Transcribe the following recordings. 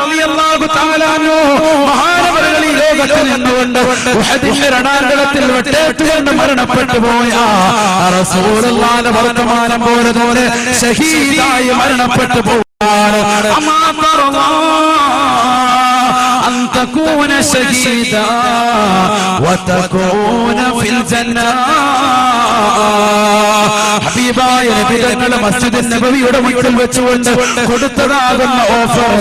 റളിയല്ലാഹു തആല അൻഹു മഹാനവറുകൾ ഈ ലോകത്ത് നിന്നുകൊണ്ട് ഉഹദിന്റെ രണാങ്കണത്തിൽ വെട്ടേറ്റുകൊണ്ട് മരണപ്പെട്ടു പോയ റസൂലുള്ളാഹിന്റെ വർത്തമാനം പോലെ പോലെ ഷഹീദായി മരണപ്പെട്ടു പോവാണ് അമ്മാ തറവാ أن تكون شهيدا وتكون في الجنة ഹബീബായ നബിതങ്ങൾ മസ്ജിദ് നബവിയുടെ മുന്നിൽ വെച്ചുകൊണ്ട് കൊടുത്തതാകുന്ന ഓഫർ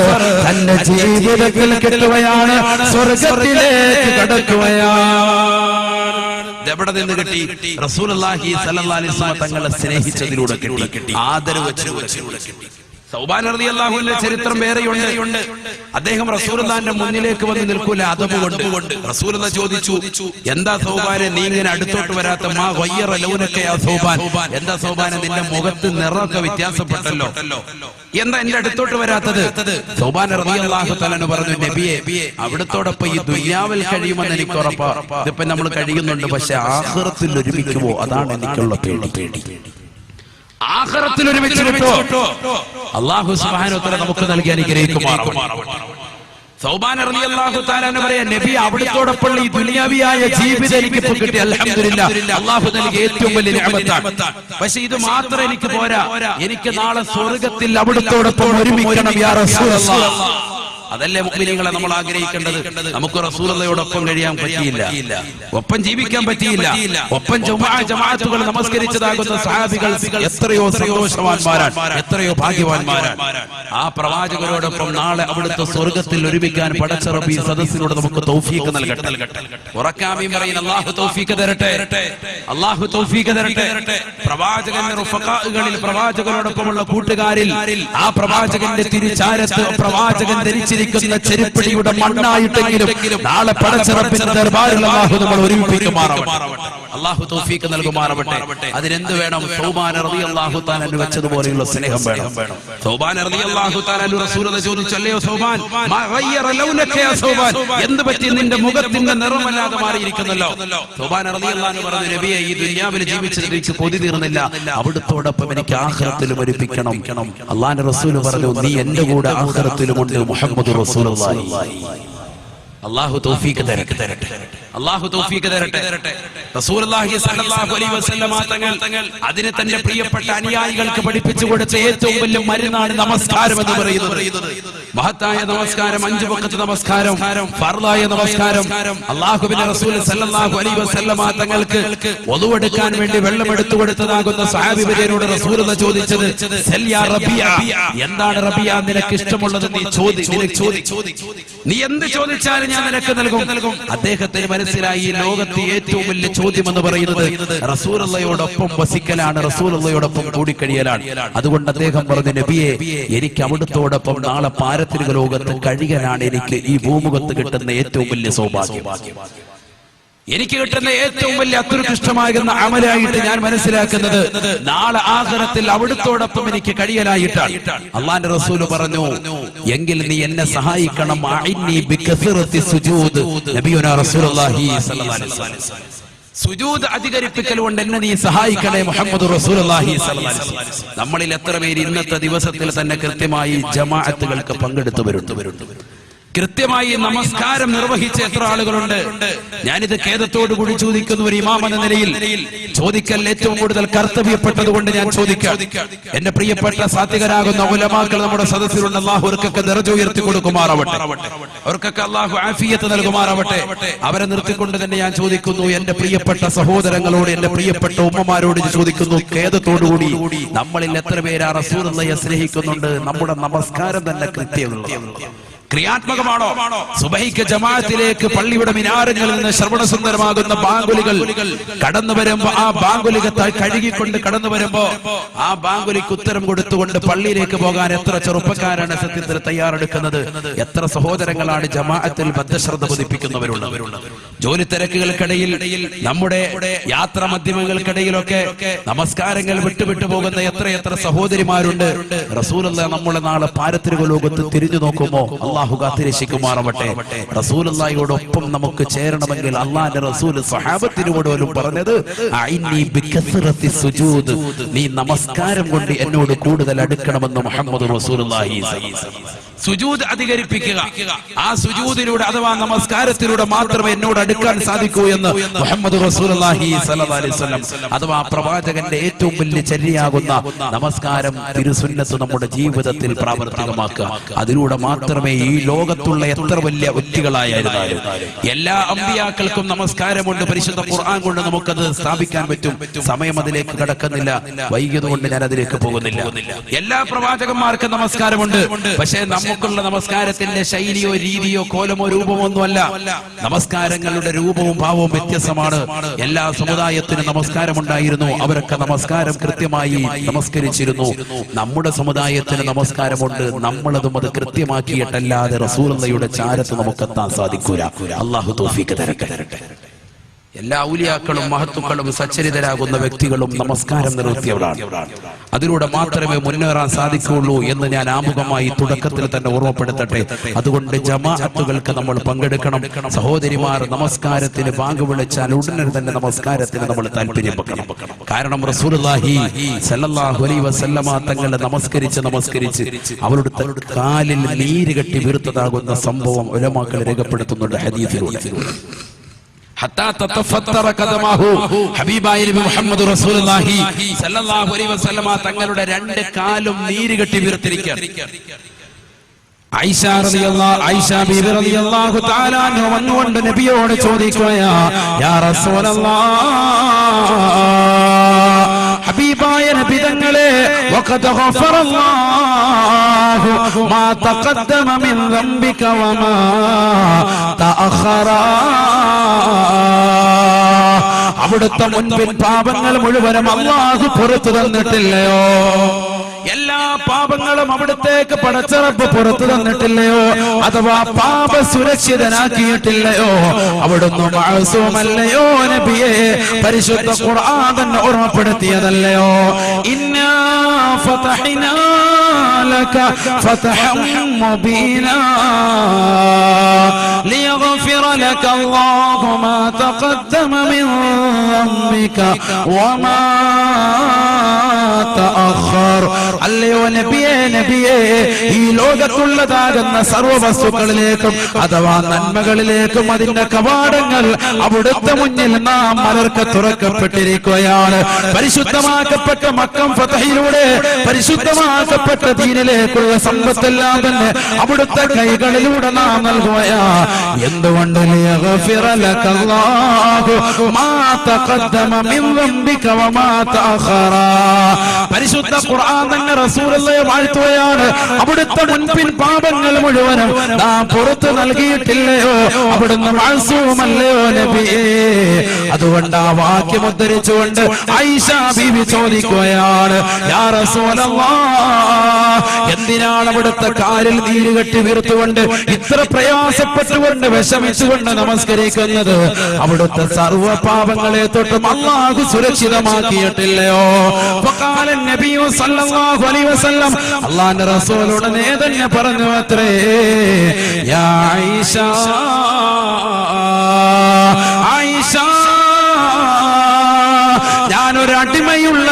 തന്റെ ജീവിതത്തിൽ കിട്ടുകയാണ് സ്വർഗത്തിലേക്ക് കടക്കുകയാണ്. എവിടെ നിന്ന് കിട്ടി? റസൂലുള്ളാഹി അള്ളാഹി അലൈഹി വസല്ലം തങ്ങളെ സ്നേഹിച്ചതിലൂടെ കിട്ടി. ആദരവ് വെച്ചതിലൂടെ കിട്ടി. സൗബാൻ റളിയല്ലാഹുവിന്റെ ചരിത്രം വേറെയുണ്ട്. അദ്ദേഹം റസൂലുള്ളാന്റെ മുന്നിലേക്ക് വന്ന് നിൽക്കൂല. അതബ് കൊണ്ട് റസൂലുള്ള ചോദിച്ചു എന്താ സൗബാനെ? നീ ഇങ്ങനെ അടുത്തോട്ട് വരാത്ത മാ വയ്യറ ലൗനക്കെ സൗബാൻ. എന്താ സൗബാനെ? നിന്റെ മുഖത്ത് നിറമൊക്കെ വ്യത്യാസപ്പെട്ടല്ലോ. എന്താ എന്റെ അടുത്തോട്ട് വരാത്തത്? സൗബാൻ റളിയല്ലാഹു തആല പറഞ്ഞു നബിയെ അവിടത്തോടൊപ്പം ഈ ദുനിയാവിൽ കഴിയുമെന്ന് എനിക്ക് ഉറപ്പാ. ഇതിപ്പോ നമ്മൾ കഴിയുന്നുണ്ട് പക്ഷെ ആഹ്റത്തിൽ ഒരുമിക്കുമോ? അതാണ് എനിക്കുള്ള പേടി. പേടി. ആഖിറത്തിൽ ഒരുമിച്ച് കിട്ടോ അള്ളാഹു വതആല നമുക്ക് നൽകി അനുഗ്രഹിക്കുമാറാവട്ടെ. സൗബാൻ റളിയല്ലാഹു തആല എന്ന് പറയാ നബി അവിടത്തോടൊപ്പം ഈ ദുനിയാവിയായ ജീവിതം എനിക്ക് ഇപ്പൊ കിട്ടി. അൽഹംദുലില്ലാ. അള്ളാഹു നൽകിയ ഏറ്റവും വലിയ നിഅമത്താണ് പക്ഷെ ഇത് മാത്രം എനിക്ക് പോരാ. എനിക്ക് നാളെ സ്വർഗത്തിൽ അവിടുത്തോടൊപ്പം ഒരുമിക്കണം യാ റസൂലല്ലാഹ് അതല്ലേ മുഅ്മിനീങ്ങളെ നമ്മൾ ആഗ്രഹിക്കേണ്ടത്? നമുക്ക് റസൂലതയോടൊപ്പം കഴിയാൻ പറ്റിയില്ല. ഒപ്പം ജീവിക്കാൻ പറ്റിയില്ല. ഒപ്പം ജമാ ജമാഅത്തുകൾ നമസ്കരിച്ചതാകുന്ന സഹാബികൾ എത്രയോ സന്തോഷവാന്മാരാണ്. എത്രയോ ഭാഗ്യവാന്മാരാണ്. ആ പ്രവാചകരോടൊപ്പം നാളെ അവിടുത്തെ സ്വർഗത്തിൽ ഒരുമിക്കാൻ പടച്ചറബി സദസ്സിനോട് നമുക്ക് തൗഫീഖ് നൽകട്ടെ. ഉറക്കാമീം പറയുന്ന അള്ളാഹു തൗഫീഖ് തരട്ടെ. അള്ളാഹു തൗഫീഖ് തരട്ടെ. പ്രവാചകന്റെ പ്രവാചകരോടൊപ്പമുള്ള കൂട്ടുകാരിൽ ആ പ്രവാചകന്റെ തിരിച്ചാരത്ത് പ്രവാചകൻ ധരിച്ചിരിക്കുന്ന ചെരുപ്പടിയുടെ മണ്ണായിട്ടെങ്കിലും നാളെ പടച്ചിറപ്പിന്റെ ദർബാറിൽ അള്ളാഹു നമ്മൾ ഒരുമിപ്പിക്കുമാറാവട്ടെ. അള്ളാഹു തൗഫീഖ് നൽകുമാറാവട്ടെ. അതിനെന്ത് വേണം? സൗബാൻ റളിയല്ലാഹു തആല വെച്ചതുപോലെയുള്ള സ്നേഹം വേണം. സൗബാൻ റളിയല്ലാഹു തആല റസൂലുള്ളാഹി ചോദിച്ചല്ലയോ സൗബാൻ? മാ റയ്യറ ലൗനക യാ സൗബാൻ. എന്ത് പറ്റി നിന്റെ മുഖത്തിന്റെ നിറമല്ലാതെ മാറിയിരിക്കുന്നല്ലോ. സൗബാൻ റളിയല്ലാഹു പറഞ്ഞു നബിയെ ഈ ദുനിയാവിൽ ജീവിച്ചതിൽ എനിക്ക് പൊതി തീർന്നില്ല. അവിടുത്തോടൊപ്പം എനിക്ക് ആഖിറത്തിലും ഒരുപ്പിക്കണം. അള്ളാന്റെ റസൂൽ പറഞ്ഞു നീ എന്റെ കൂടെ ആഖിറത്തിലുമുണ്ട് മുഹമ്മദ് റസൂലുള്ളാഹി അള്ളാഹു തൗഫീഖ് തരട്ടെ തരട്ടെ അള്ളാഹു തൗഫീഖ് തരട്ടെ. റസൂലുള്ളാഹി സ്വല്ലല്ലാഹു അലൈഹി വസല്ലമ തങ്ങൾ അതിനെ തന്റെ പ്രിയപ്പെട്ട അനുയായികൾക്ക് പഠിപ്പിച്ചു കൊടുത്ത ഏറ്റവും വലിയ മരുന്നാണ് നമസ്കാരം എന്ന് പറയുന്നത്. മഹത്തായ നമസ്കാരം അഞ്ചു വഖത്ത് നമസ്കാരം ഫർളായ നമസ്കാരം. അള്ളാഹുവിന്റെ റസൂൽ സല്ലല്ലാഹു അലൈഹി വസല്ലമ തങ്ങൾക്ക് ഒതുവെടുക്കാൻ വേണ്ടി വെള്ളം എടുത്തു കൊടുത്തതാകുന്ന സഹാബി റസൂൽ ചോദിച്ചത് "സൽ യാ റബിയ എന്താണ് റബിയ? നിനക്ക് ഇഷ്ടമുള്ളത് നീ ചോദി നിനക്ക് ചോദി നീ എന്ത് ചോദിച്ചാലും ഞാൻ നിനക്ക് നൽകും. അദ്ദേഹത്തിന് മനസ്സിലായി ഈ ലോകത്തെ ഏറ്റവും വലിയ ചോദ്യം എന്ന് പറയുന്നത് റസൂലയോടൊപ്പം വസിക്കലാണ് റസൂലയോടൊപ്പം കൂടിക്കഴിയലാണ്. അതുകൊണ്ട് അദ്ദേഹം പറഞ്ഞു നബിയെ എനിക്ക് അവിടുത്തോടൊപ്പം നാളെ പാരത്രിക ലോകത്ത് കഴിയാനാണ് എനിക്ക് ഈ ഭൂമുഖത്ത് കിട്ടുന്ന ഏറ്റവും വലിയ സൗഭാഗ്യം. എനിക്ക് കിട്ടുന്ന ഏറ്റവും വലിയ അത്യുത്കൃഷ്ടമാകുന്ന അമലായിട്ട് ഞാൻ മനസ്സിലാക്കുന്നത് നാളെ ആഹ്റത്തിൽ അവിടുത്തോടൊപ്പം എനിക്ക് കഴിയലായിട്ടാണ്. അള്ളാന്റെ റസൂൽ പറഞ്ഞു എങ്കിൽ നീ എന്നെ സഹായിക്കണം. സുജൂദ്. അധികരിപ്പിക്കൽ കൊണ്ട് എന്നെ നീ സഹായിക്കണേ മുഹമ്മദ് വസല്ലം. നമ്മളിൽ എത്ര പേര് ഇന്നത്തെ ദിവസത്തിൽ തന്നെ കൃത്യമായി ജമാഅത്തുകൾക്ക് പങ്കെടുത്തു വരുന്നു കൃത്യമായി നമസ്കാരം നിർവഹിച്ച എത്ര ആളുകളുണ്ട്? ഞാനിത് ഖേദത്തോടു കൂടി ചോദിക്കുന്ന ഒരു ഇമാം എന്ന നിലയിൽ. ചോദിക്കൽ ഏറ്റവും കൂടുതൽ കർത്തവ്യപ്പെട്ടത് കൊണ്ട് ഞാൻ ചോദിക്കാം. എന്റെ പ്രിയപ്പെട്ട സാത്വികരാകുന്ന ഉലമാക്കൾ നമ്മുടെ സദസ്സിലുള്ള അള്ളാഹു അവർക്കൊക്കെ നിറജ ഉയർത്തി കൊടുക്കുമാറാവട്ടെ അവർക്കൊക്കെ അള്ളാഹു ആഫിയത്ത് നൽകുമാറാവട്ടെ. അവരെ നിർത്തിക്കൊണ്ട് തന്നെ ഞാൻ ചോദിക്കുന്നു. എന്റെ പ്രിയപ്പെട്ട സഹോദരങ്ങളോട് എന്റെ പ്രിയപ്പെട്ട ഉമ്മമാരോട് ചോദിക്കുന്നു. ഖേദത്തോടുകൂടി നമ്മളിൽ എത്ര പേര് ആ സ്നേഹിക്കുന്നുണ്ട്? നമ്മുടെ നമസ്കാരം തന്നെ കൃത്യമുള്ള ക്രിയാത്മകമാണോ? സുബഹിക്ക് ജമാഅത്തിലേക്ക് പള്ളിയുടെ മിനാരങ്ങളിൽ നിന്ന് ശ്രവണസുന്ദരമാകുന്ന ബാങ്കുലികൾ കടന്നു വരുമ്പോ ആ ബാങ്കുലിക കഴുകിക്കൊണ്ട് കടന്നു വരുമ്പോ ആ ബാങ്കുലിക്ക് ഉത്തരം കൊടുത്തുകൊണ്ട് പള്ളിയിലേക്ക് പോകാൻ എത്ര ചെറുപ്പക്കാരാണ് സത്യത്തിൽ തയ്യാറെടുക്കുന്നത്? എത്ര സഹോദരങ്ങളാണ് ജമാഅത്തിൽ ബദ്ധശ്രദ്ധ പതിപ്പിക്കുന്നവരുള്ളത്? ജോലി തിരക്കുകൾക്കിടയിൽ നമ്മുടെ യാത്രാ മാധ്യമങ്ങൾക്കിടയിലൊക്കെ നമസ്കാരങ്ങൾ വിട്ടുവിട്ടു പോകുന്ന എത്ര എത്ര സഹോദരിമാരുണ്ട്? റസൂലല്ല നമ്മളെ നാളെ പാരത്രിക ലോകത്ത് തിരിഞ്ഞു നോക്കുമോ? അള്ളാഹു കാത്തിരക്ഷിക്കുമാറാവട്ടെ റസൂലുള്ളാഹിയോടൊപ്പം നമുക്ക് ചേരണമെങ്കിൽ അള്ളാഹിന്റെ റസൂൽ സഹാബത്തിനോട് പോലും പറഞ്ഞത്. നീ നമസ്കാരം കൊണ്ട് എന്നോട് കൂടുതൽ അടുക്കണമെന്ന് മുഹമ്മദ് റസൂലുള്ളാഹി സുജൂദ് അധികരിപ്പിക്കുക ആ സുജൂദിലൂടെ അഥവാ നമസ്കാരത്തിലൂടെ മാത്രമേ എന്നോട് അടുക്കാൻ സാധിക്കൂ എന്ന് മുഹമ്മദ് വസല്ലം അഥവാ പ്രവാചകന്റെ ഏറ്റവും വലിയ ചര്യയാകുന്ന നമസ്കാരം തിരുസുന്നത്ത് നമ്മുടെ ജീവിതത്തിൽ പ്രാവർത്തികമാക്കുക അതിലൂടെ മാത്രമേ ലോകത്തുള്ള എത്ര വലിയ വ്യക്തികളായിരുന്നാലും എല്ലാ അമ്പിയാക്കൾക്കും നമസ്കാരമുണ്ട്. പരിശുദ്ധ ഖുർആൻ കൊണ്ട് നമുക്കത് സ്ഥാപിക്കാൻ പറ്റും. സമയം അതിലേക്ക് കടക്കുന്നില്ല. വൈകിയത് കൊണ്ട് ഞാൻ അതിലേക്ക് പോകുന്നില്ല. എല്ലാ പ്രവാചകന്മാർക്കും നമസ്കാരമുണ്ട്. പക്ഷേ നമുക്കുള്ള നമസ്കാരത്തിന്റെ ശൈലിയോ രീതിയോ കോലമോ രൂപമോ ഒന്നുമല്ല നമസ്കാരങ്ങളുടെ രൂപവും ഭാവവും വ്യത്യസ്തമാണ്. എല്ലാ സമുദായത്തിനും നമസ്കാരമുണ്ടായിരുന്നു. അവരൊക്കെ നമസ്കാരം കൃത്യമായി നമസ്കരിച്ചിരുന്നു. നമ്മുടെ സമുദായത്തിന് നമസ്കാരമുണ്ട്. നമ്മളതും അത് കൃത്യമാക്കിയിട്ടല്ലാതെ റസൂലയുടെ ചാരത്ത് നമുക്ക് എത്താൻ സാധിക്കൂല. അള്ളാഹു തോഫിക്ക് തരട്ടെ. എല്ലാ ഔലിയാക്കളും മഹത്തുക്കളും സച്ചരിതരാകുന്ന വ്യക്തികളും നമസ്കാരം നിർത്തിയവരാണ്. അതിലൂടെ മാത്രമേ മുന്നേറാൻ സാധിക്കുകയുള്ളൂ എന്ന് ഞാൻ ആമുഖമായി തുടക്കത്തിൽ തന്നെ ഓർമ്മപ്പെടുത്തട്ടെ. അതുകൊണ്ട് ജമാഅത്തുകൾക്ക് നമ്മൾ പങ്കെടുക്കണം. സഹോദരിമാർ നമസ്കാരത്തിന് പാങ്ക് വിളിച്ചാൽ ഉടനെ തന്നെ നമസ്കാരത്തിന് നമ്മൾ താല്പര്യം വെക്കണം. കാരണം റസൂലുള്ളാഹി സല്ലല്ലാഹു അലൈഹി വസല്ലമ തങ്ങളെ നമസ്കരിച്ച് നമസ്കരിച്ച് അവരുടെ കാലിൽ നീര് കെട്ടി വീർത്തതാകുന്ന സംഭവം ഒരമാക്കൾ രേഖപ്പെടുത്തുന്നുണ്ട് ഹദീസിലൂടെ. തങ്ങളുടെ രണ്ട് കാലും നീര് കെട്ടി വീർത്തിരിക്കുക വന്നുകൊണ്ട് നബിയോട് റസൂലല്ലാഹ് ഹബീബായ നബിതങ്ങളെ വഖദ് ഗഫറല്ലാഹു മാ തഖദ്ദമ മിൻ ദംബിക വമാ തഅഖറ. അവിടുത്തെ മുൻപിൻ പാപങ്ങൾ മുഴുവനും അള്ളാഹു പുറത്തു തന്നിട്ടില്ലയോ? പാപങ്ങളും അവിടത്തേക്ക് പടച്ചറപ്പ് പുറത്തു തന്നിട്ടില്ലയോ? അഥവാ പാപ സുരക്ഷിതനാക്കിയിട്ടില്ലയോ അവിടുന്ന് നബിയെ? പരിശുദ്ധ ഖുർആൻ തന്നെ ഓർമ്മപ്പെടുത്തിയതല്ലയോ? ഇന്നാ ഫതഹിനാ ലക ഫതഹം മുബീനാ ليغفر لك الله ما تقدم من ذنبك وما تأخر അല്ലയോ നബിയെ നബിയെ ഈ ലോകത്തുള്ളതാകുന്ന സർവ്വ വസ്തുക്കളിലേക്കും അഥവാ നന്മകളിലേക്കും അതിന്റെ കവാടങ്ങൾ അവിടുത്തെ മുന്നിൽ നാം മലർക്ക് തുറക്കപ്പെട്ടിരിക്കുകയാണ് പരിശുദ്ധമാക്കപ്പെട്ട മക്കം ഫതഹിലൂടെ പരിശുദ്ധമാക്കപ്പെട്ട ദീനിലേക്കുള്ള സമ്പത്തെല്ലാം തന്നെ അവിടുത്തെ കൈകളിലൂടെ നാം നൽകുകയാ എന്തുകൊണ്ട് പരിശുദ്ധ ഖുർആൻ തന്നെ റസൂലുള്ളാഹി വാഴ്ത്തുകയാണ്. അവിടുത്തെ മുൻപിൻ പാപങ്ങൾ മുഴുവനും നാം പുറത്തു നൽകിയിട്ടില്ലയോ? അവിടുന്ന് മാസവുമല്ലയോ നബിയേ? അതുകൊണ്ട് ആ വാക്യം ഉദ്ധരിച്ചുകൊണ്ട് ഐഷ ബീവി ചോദിക്കുകയാണ് യാ റസൂലല്ലാഹ് എന്തിനാണ് അവിടുത്തെ കാലിൽ നീര് കെട്ടി വീർത്തുകൊണ്ട് ഇത്ര പ്രയാസപ്പെട്ടുകൊണ്ട് വിഷമിച്ചുകൊണ്ട് നമസ്കരിക്കുന്നത്? അവിടുത്തെ സർവ പാപങ്ങളെ തൊട്ടും അള്ളാഹു സുരക്ഷിതമാക്കിയിട്ടില്ലയോ? അള്ളാന്റെ അള്ളാഹുവിന്റെ റസൂലുടെ നേതന്നെ പറഞ്ഞു അത്രേ ആയിഷ ആയിഷ ഞാനൊരു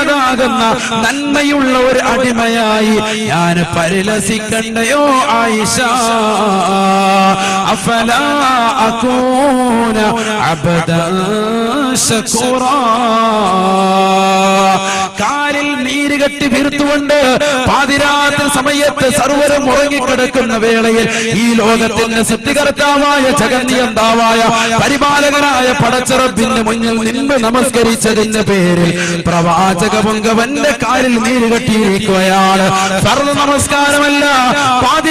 അടിമയുള്ളതാകുന്ന നന്മയുള്ള ഒരു അടിമയായി ഞാൻ പരിലസിക്കണ്ടയോ ആയിഷ? കാലിൽ നീര് കെട്ടി വീർത്തുകൊണ്ട് പാതിരാത്രി സമയത്ത് സർവരും ഉറങ്ങിക്കിടക്കുന്ന വേളയിൽ ഈ ലോകത്തിന്റെ സൃഷ്ടികർത്താവായ ജഗന്നിയന്താവായ പരിപാലകനായ പടച്ചറപ്പിന്റെ മുന്നിൽ നിന്ന് നമസ്കരിച്ചതിന്റെ പേരിൽ പ്രവാചക പൊങ്കവന്റെ കാലിൽ നീര് കെട്ടിയിരിക്കുകയാണ്. സർവ നമസ്കാരമല്ല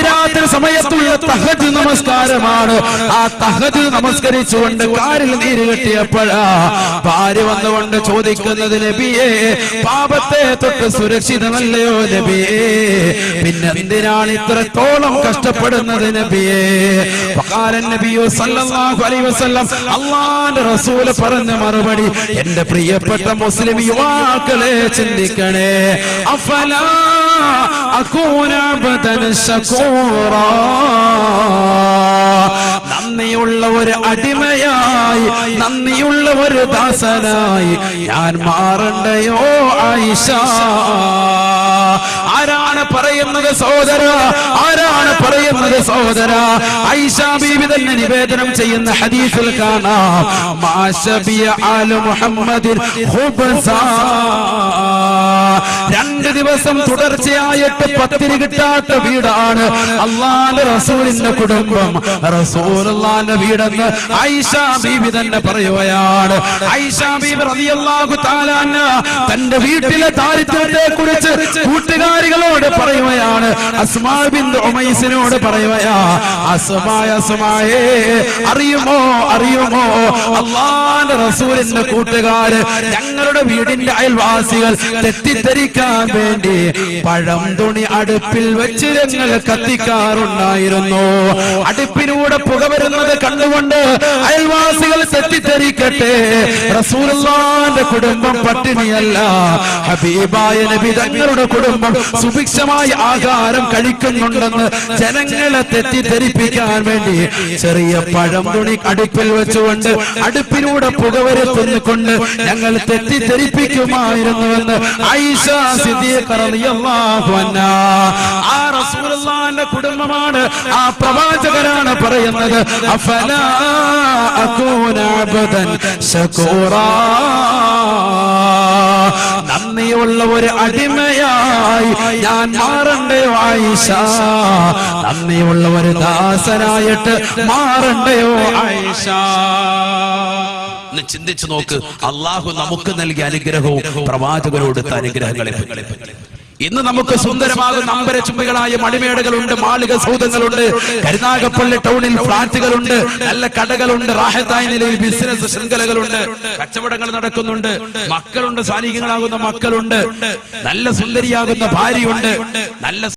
പാതിരാത്രി സമയത്തുള്ള തഹജ് നമസ്കാരമാണ്. ആ തഹജ് നമസ്കരിച്ചുകൊണ്ട് കാറിൽ നീര് കെട്ടിയപ്പോഴാ ഭാര്യ വന്നുകൊണ്ട് ചോദിക്കുന്നത് നബിയെ പാപത്തെ തൊട്ട് സുരക്ഷിതമല്ലയോ നബിയെ? പിന്നെ എന്തിനാണ് ഇത്രത്തോളം കഷ്ടപ്പെടുന്നത് നബിയേ? റസൂൽ പറഞ്ഞ മറുപടി എന്റെ പ്രിയപ്പെട്ട മുസ്ലിം യുവാക്കളെ ചിന്തിക്കണേ അഫലാ അക്കൂന ബദൻ സകൂറ നന്ദിയുള്ള ഒരു അടിമയായി നന്ദിയുള്ള ഒരു ദാസനായി ഞാൻ മാറണ്ടയോ ആയിഷ? ആരാ ആരാണ് പറയുന്നത് സഹോദര? ആരാണ് പറയുന്നത് സഹോദര? ഐഷ ബീവി തന്നെ നിവേദനം ചെയ്യുന്ന ഹദീസിൽ കാണാം. മുഹമ്മദിൻ. രണ്ട് ദിവസം തുടർച്ചയായിട്ട് പത്തിരി കിട്ടാത്ത വീടാണ് അള്ളാന്റെ റസൂലിന്റെ കുടുംബം. റസൂലിന്റെ വീടെന്ന് ഐഷ ബീവി തന്നെ പറയുകയാണ്. ഐഷ റളിയല്ലാഹു തആല അൻഹ തന്റെ വീട്ടിലെ ദാരിദ്ര്യത്തെ കുറിച്ച് കൂട്ടുകാരികളോട് പറയുകയാണ്. അസ്മാ ഉമൈസിനോട് പറയുകയാ അസ്മായ അസ്മായേ അറിയുമോ അറിയുമോ? അള്ളാന്റെ റസൂലിന്റെ കൂട്ടുകാര് ഞങ്ങളുടെ വീടിന്റെ അയൽവാസികൾ തെറ്റിദ്ധരിക്കാൻ വേണ്ടി പഴം തുണി അടുപ്പിൽ വെച്ച് ഞങ്ങൾ കത്തിക്കാറുണ്ടായിരുന്നു. അടുപ്പിലൂടെ പുക വരുന്നത് കണ്ടുകൊണ്ട് അയൽവാസികൾ തെറ്റിദ്ധരിക്കട്ടെ. റസൂലുള്ളാന്റെ കുടുംബം പട്ടിണിയല്ല. ഹബീബായ നബി തങ്ങളുടെ കുടുംബം സുഭിക്ഷമായ ആഹാരം കഴിക്കുന്നുണ്ടെന്ന് ജനങ്ങളെ തെറ്റിദ്ധരിപ്പിക്കാൻ വേണ്ടി ചെറിയ പഴം തുണി അടുപ്പിൽ വെച്ചുകൊണ്ട് അടുപ്പിലൂടെ പുക വരുത്തുന്നുകൊണ്ട് ഞങ്ങൾ തെറ്റിദ്ധരിപ്പിക്കുമായിരുന്നുവെന്ന് ഐഷ സിദ്ധിയെ റളിയല്ലാഹു ആ റസൂലുള്ളാഹിന്റെ കുടുംബമാണ്. ആ പ്രവാചകനാണ് പറയുന്നത് നന്ദിയുള്ള ഒരു അടിമയായി ഞാൻ മാറണ്ടയോ ആയിഷ. നന്ദിയുള്ള ഒരു ദാസനായിട്ട് മാറണ്ടയോ ആയിഷ. ചിന്തിച്ചു നോക്ക് അള്ളാഹു നമുക്ക് നൽകിയ അനുഗ്രഹവും പ്രവാചകരോട് അനുഗ്രഹങ്ങളെ. ഇന്ന് നമുക്ക് സുന്ദരമാകുന്ന അമ്പരചുംബികളായ മണിമേടകളുണ്ട് മാളിക സൗദങ്ങളുണ്ട് കരുനാഗപ്പള്ളി ടൗണിൽ ഫ്ളാറ്റുകളുണ്ട് നല്ല കടകളുണ്ട് റാഹത്തായ നിലയിൽ ബിസിനസ് ശൃംഖലകളുണ്ട് കച്ചവടങ്ങൾ നടക്കുന്നുണ്ട് മക്കളുണ്ട് സാന്നിധ്യങ്ങളാകുന്ന മക്കളുണ്ട് നല്ല സുന്ദരിയാകുന്ന ഭാര്യയുണ്ട് നല്ല